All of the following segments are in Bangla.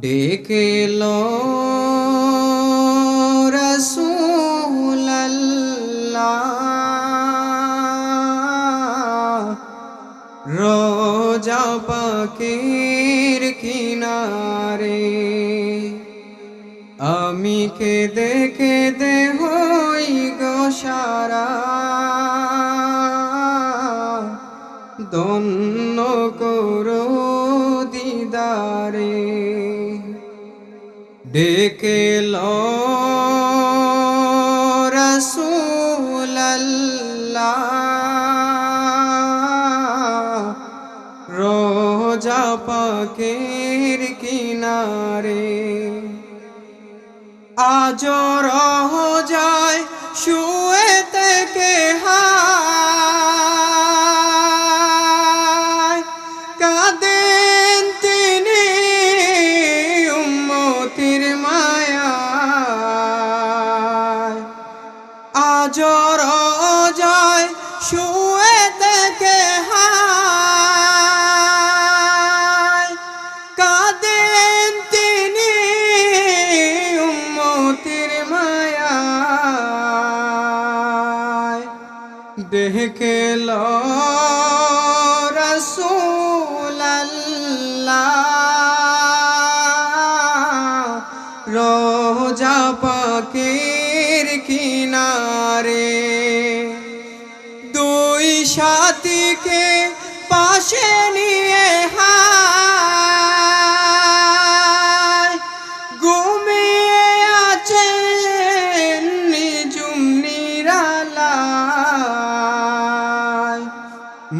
ডেকে লো রোজা পাখির কিনারে আমি কে দেখে দে হই গো দন্য করো ডেকে রোজা পাকের কিনারে। আজ রহ যায় শুয়ে থেকে হায় কাঁদেন আজ যায় শুয়ে থেকে হায়। কাঁদেন তিনি উম্মতির মায়ায়। দেখে লো রসুল্লাহ রোজা পাকের কিনারে। দুই সাথীকে পাশে নিয়ে হায়। ঘুমিয়ে আছেন নিজুম নিরালায়।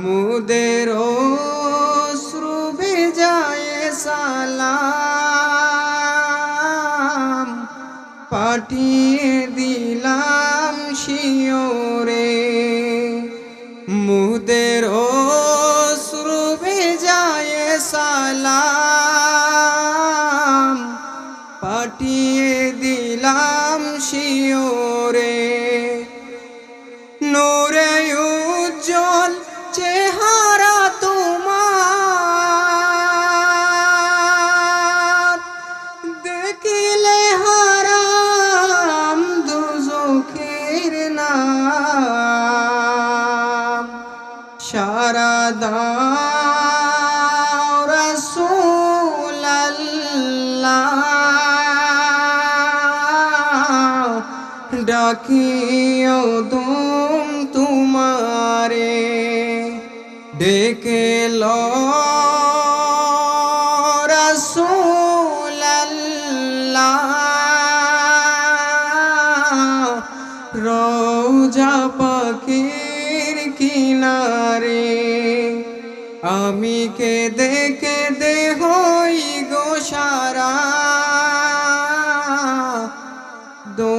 মুদের শ্রুবে যায় সালাম। পাঠিয়ে দিলাম শিওরে মুদের শ্রুবে সারা দাও রাসূলাল্লাহ। ডাকিও তুম তোমারে ডেকে লো রসুলাল্লাহ। রোজা পাখির কিনারে আমি কে দেখে দে হই গো সারা। দোন